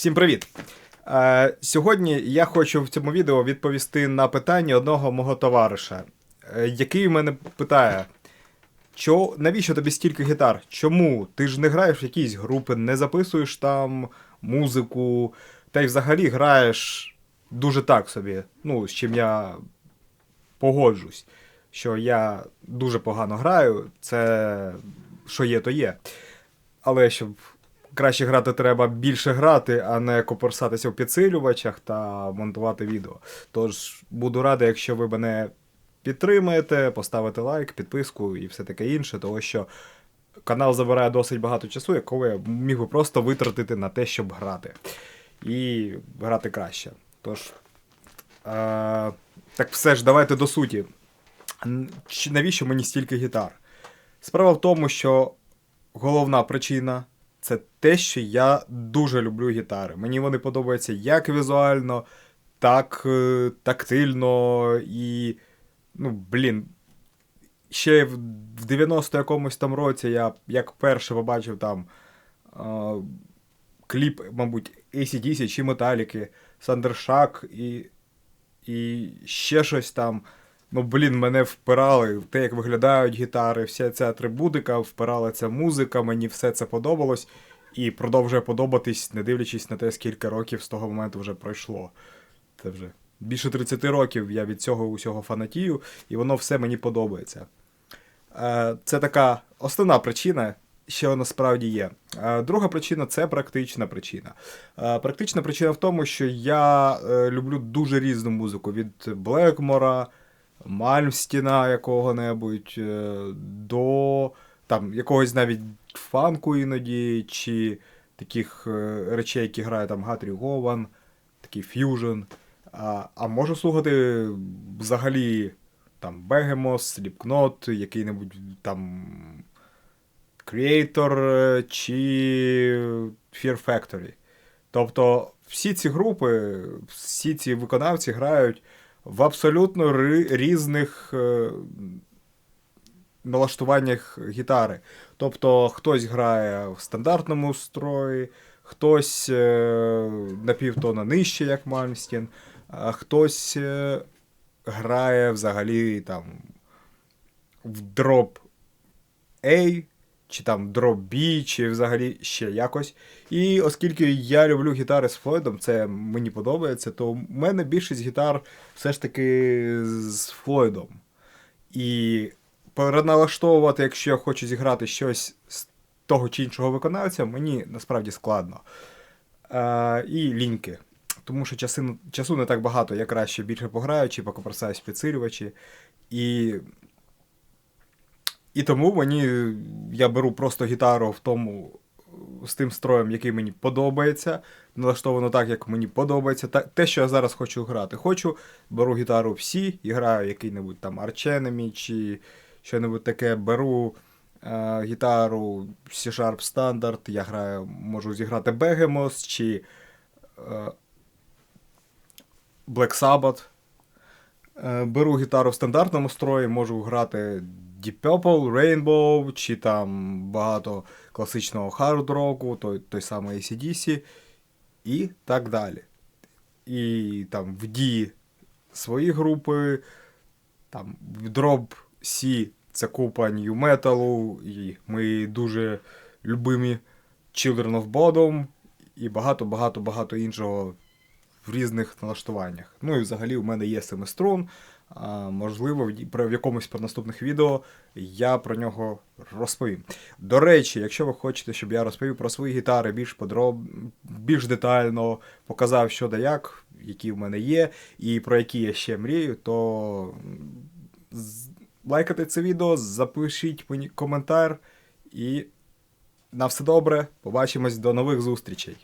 Всім привіт! Е, сьогодні я хочу в цьому відео відповісти на питання одного мого товариша, е, який мене питає: Чо, навіщо тобі стільки гітар? Чому? Ти ж не граєш в якісь групи, не записуєш там музику, та й взагалі граєш дуже так собі. Ну, з чим я погоджусь, що я дуже погано граю, це що є, то є. Але щоб краще грати, треба більше грати, а не копорсатися в підсилювачах та монтувати відео. Тож буду радий, якщо ви мене підтримаєте, поставите лайк, підписку і все таке інше, тому що канал забирає досить багато часу, якого я міг би просто витратити на те, щоб грати. І грати краще. Тож. Е- так все ж, давайте до суті. Навіщо мені стільки гітар? Справа в тому, що головна причина це те, що я дуже люблю гітари. Мені вони подобаються як візуально, так е, тактильно і. Ну, блін. Ще в в 90 якомусь там році я як перше побачив там е, кліп, мабуть, ACDC чи Металіки, Сандершак і, і ще щось там. Ну, блін, мене впирали в те, як виглядають гітари, вся ця атрибутика, впирала ця музика, мені все це подобалось і продовжує подобатись, не дивлячись на те, скільки років з того моменту вже пройшло. Це вже більше 30 років я від цього усього фанатію, і воно все мені подобається. Е, Це така основна причина, що насправді є. Е, Друга причина це практична причина. Е, Практична причина в тому, що я люблю дуже різну музику від Блекмора, Мальмстіна якого-небудь, е, до там, якогось навіть фанку іноді, чи таких е, речей, які грає там Гатрі Гован, такий ф'южн. А, а можу слухати взагалі там Behemoth, Slipknot, який-небудь там Creator е, чи Fear Factory. Тобто всі ці групи, всі ці виконавці грають в абсолютно різних е, налаштуваннях гітари. Тобто хтось грає в стандартному строї, хтось е, на півтона нижче, як Мальмстін, а хтось е, грає взагалі там в дроп A, чи там дроп B, чи взагалі ще якось. І оскільки я люблю гітари з Флойдом, це мені подобається, то в мене більшість гітар все ж таки з Флойдом. І переналаштовувати, якщо я хочу зіграти щось з того чи іншого виконавця, мені насправді складно. Е, і ліньки. Тому що часи, часу не так багато, я краще більше пограю, чи покопресаюсь в підсилювачі. І і тому мені я беру просто гітару в тому з тим строєм, який мені подобається. Налаштовано так, як мені подобається. Та, те, що я зараз хочу грати. Хочу, беру гітару всі і граю який-небудь там Archenemy чи що-небудь таке. Беру е, гітару C-Sharp Standard, я граю, можу зіграти Behemoth чи е, Black Sabbath. Е, Беру гітару в стандартному строї, можу грати Deep Purple, Rainbow, чи там багато класичного хард-року, той, той самий ACDC і так далі. І там в D свої групи, там в Drop C це купа New Metal, і ми дуже любимі Children of Bodom, і багато-багато-багато іншого в різних налаштуваннях. Ну і взагалі у мене є семеструн. Можливо, в, якомусь з наступних відео я про нього розповім. До речі, якщо ви хочете, щоб я розповів про свої гітари більш подроб... більш детально, показав, що да як, які в мене є, і про які я ще мрію, то лайкайте це відео, запишіть мені коментар і на все добре. Побачимось до нових зустрічей.